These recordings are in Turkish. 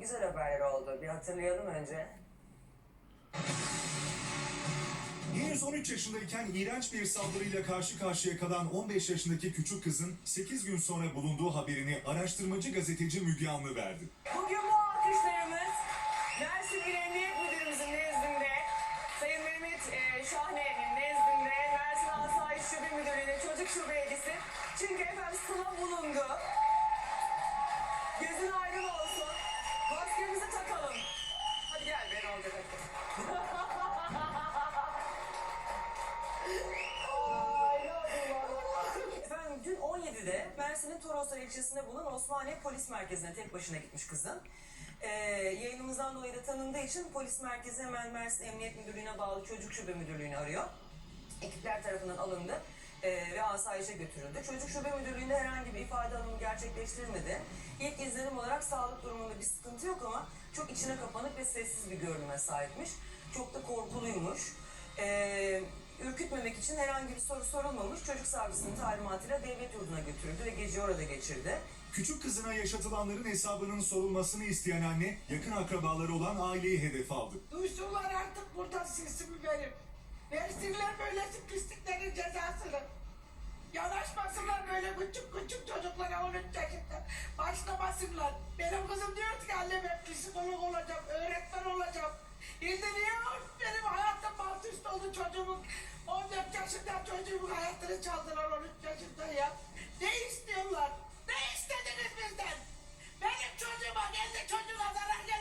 güzel haberler oldu. Bir hatırlayalım önce. Henüz 13 yaşındayken iğrenç bir saldırıyla karşı karşıya kalan 15 yaşındaki küçük kızın 8 gün sonra bulunduğu haberini araştırmacı gazeteci Müge Anlı verdi. Bugün bu alkışlarımız Mersin İl Emniyet Müdürümüzün nezdinde, Sayın Mehmet e, Şahne'nin nezdinde, Mersin Asayiş Şube Müdürlüğü'nün çocuk şubeyecisi. Çünkü efendim sıla bulundu. Gözün aydın olsun. Maskemizi takalım. Hadi gel ben olacak hadi. Ay, ne yapayım vallahi. Efendim dün 17'de Mersin'in Toroslar ilçesinde bulunan Osmaniye Polis Merkezi'ne tek başına gitmiş kızın. Ee, yayınımızdan dolayı da tanındığı için polis merkezi hemen Mersin Emniyet Müdürlüğü'ne bağlı Çocuk Şube Müdürlüğü'nü arıyor. Ekipler tarafından alındı ee, ve asayişe götürüldü. Çocuk Şube Müdürlüğü'nde herhangi bir ifade alımı gerçekleştirilmedi. İlk izlenim olarak sağlık durumunda bir sıkıntı yok ama çok içine kapanık ve sessiz bir görünüme sahipmiş. Çok da korkuluymuş. Ee, ürkütmemek için herhangi bir soru sorulmamış. Çocuk savcısının talimatıyla devlet yurduna götürüldü ve gece orada geçirdi. Küçük kızına yaşatılanların hesabının sorulmasını isteyen anne yakın akrabaları olan aileyi hedef aldı. Duysunlar artık burada sesimi benim. Versinler böyle pisliklerin cezasını. Yanaşmasınlar böyle küçük küçük çocuklara 13 yaşında. Başlamasınlar. Benim kızım diyor ki anne ben psikolog olacağım, öğretmen olacağım. İlde niye benim hayatım alt üst oldu çocuğumun 14 yaşında çocuğumun hayatını çaldılar 13 yaşında ya. Ne istiyorlar? Ne istediniz bizden? Benim çocuğuma kendi çocuğuna zarar gelmesin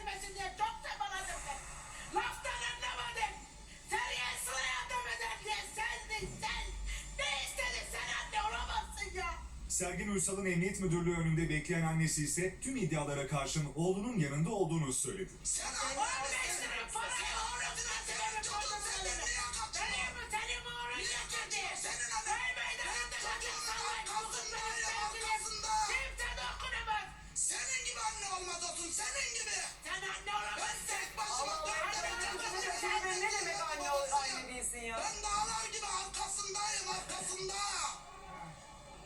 Sergin Uysal'ın emniyet müdürlüğü önünde bekleyen annesi ise tüm iddialara karşın oğlunun yanında olduğunu söyledi. Sen 15 lira parayı uğradın senin çocuğun senden niye kaçırdın? Benim mi senin mi uğradın? Niye kaçırdın? Senin annen. Köy meydanında çocuk sallayıp kaldırmayın sevgilim. Kimse dokunamaz. Senin gibi anne olmaz olsun, senin gibi. Sen anne olamazsın. Ben tek başıma Allah dört Allah, tane ben çocuğum kızı var. şaşırdım. Ne demek anne ol- anne değilsin ya? Ben dağlar gibi arkasındayım, arkasında.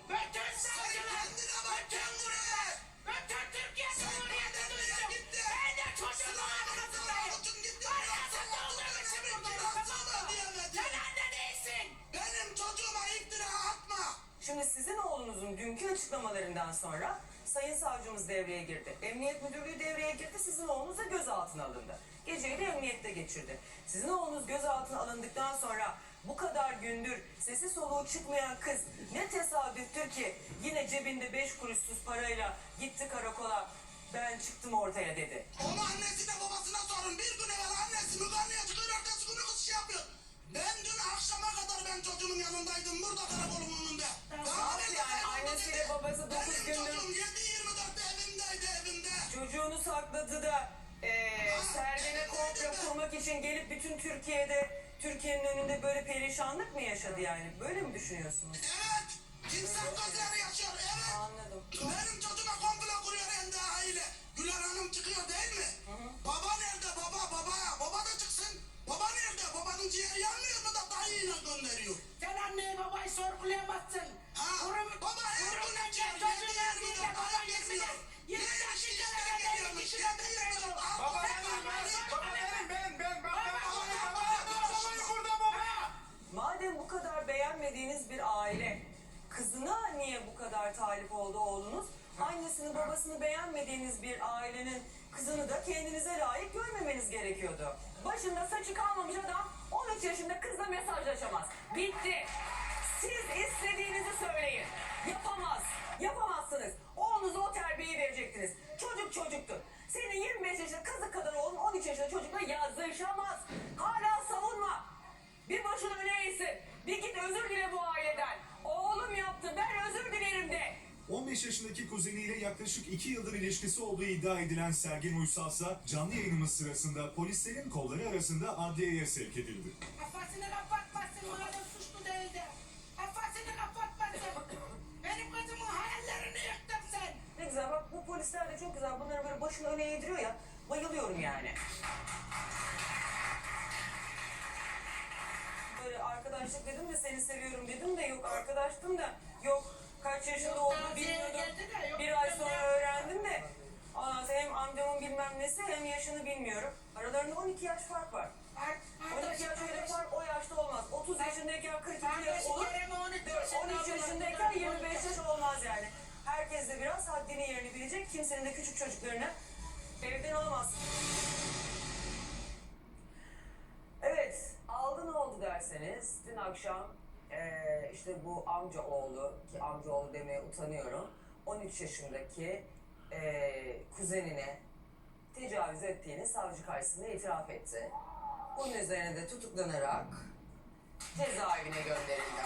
Bütün savcılar, bütün kendine. bütün Türkiye Sen Cumhuriyeti gitti. Ben de çocuğumun arkasındayım. Gitti. Balyasında olduğum için buradayım, tamam mı? Sen anne değilsin. Benim çocuğuma iftira atma. Şimdi sizin oğlunuzun dünkü açıklamalarından sonra Sayın Savcımız devreye girdi. Emniyet Müdürlüğü devreye girdi. Sizin oğlunuz da gözaltına alındı. Geceyi de emniyette geçirdi. Sizin oğlunuz gözaltına alındıktan sonra bu kadar gündür sesi soluğu çıkmayan kız ne tesadüftür ki yine cebinde beş kuruşsuz parayla gitti karakola ben çıktım ortaya dedi. Onu annesine babasına sorun. Bir gün evvel annesi müganiye çıkıyor, ertesi günü kız şey yapıyor. Ben dün akşama kadar ben çocuğumun yanındaydım. Burada karakolun önünde. Daha nasıl ne yani? Annesiyle babası dokuz Benim gündür- çocuğum 7-24 evimdeydi evimde. Çocuğunu sakladı da eee Sergen'e komplo kurmak için gelip bütün Türkiye'de Türkiye'nin önünde böyle perişanlık mı yaşadı yani? Böyle mi düşünüyorsunuz? Evet. İnsan gözleri yaşıyor. Evet. Anladım. Benim çocuğuma komplo kuruyor kızına niye bu kadar talip oldu oğlunuz? Annesini babasını beğenmediğiniz bir ailenin kızını da kendinize layık görmemeniz gerekiyordu. Başında saçı kalmamış adam 13 yaşında kızla mesajlaşamaz. Bitti. Siz istediğinizi söyleyin. Yapamaz. Yapamazsınız. Oğlunuza o terbiyeyi verecektiniz. Çocuk çocuktur. Senin 25 yaşında kızı kadar oğlun 13 yaşında çocukla yazışamaz. Hala savunma. Bir başın öne. Bir git özür dile bu aileden. Oğlum yaptı ben özür dilerim de. 15 yaşındaki kuzeniyle yaklaşık 2 yıldır ilişkisi olduğu iddia edilen Sergen Uysal ise canlı yayınımız sırasında polislerin kolları arasında adliyeye sevk edildi. Kafasını kapatmasın, madem suçlu değildi. Kafasını kapatmasın. Benim kızımın hayallerini yıktın sen. Ne güzel bak bu polisler de çok güzel. Bunları böyle başını öne eğdiriyor ya. Bayılıyorum yani. Böyle arkadaşlık dedim de seni seviyorum dedim de yok arkadaştım da yok kaç yaşında olduğunu bilmiyordum. Bir ay sonra öğrendim de. Hem amcamın bilmem nesi hem yaşını bilmiyorum. Aralarında 12 yaş fark var. Ar- 12 yaş öyle fark o yaşta olmaz. 30 yaşındayken 42 yaş olur. Kerem'e 13 Dur, yaşında 13 yaşındayken 25 yaş olmaz yani. Herkes de biraz haddini yerini bilecek. Kimsenin de küçük çocuklarını evden alamaz. Evet, aldı ne oldu derseniz dün akşam eee, işte bu amca oğlu ki amca oğlu demeye utanıyorum 13 yaşındaki eee, kuzenine tecavüz ettiğini savcı karşısında itiraf etti. Bunun üzerine de tutuklanarak cezaevine gönderildi.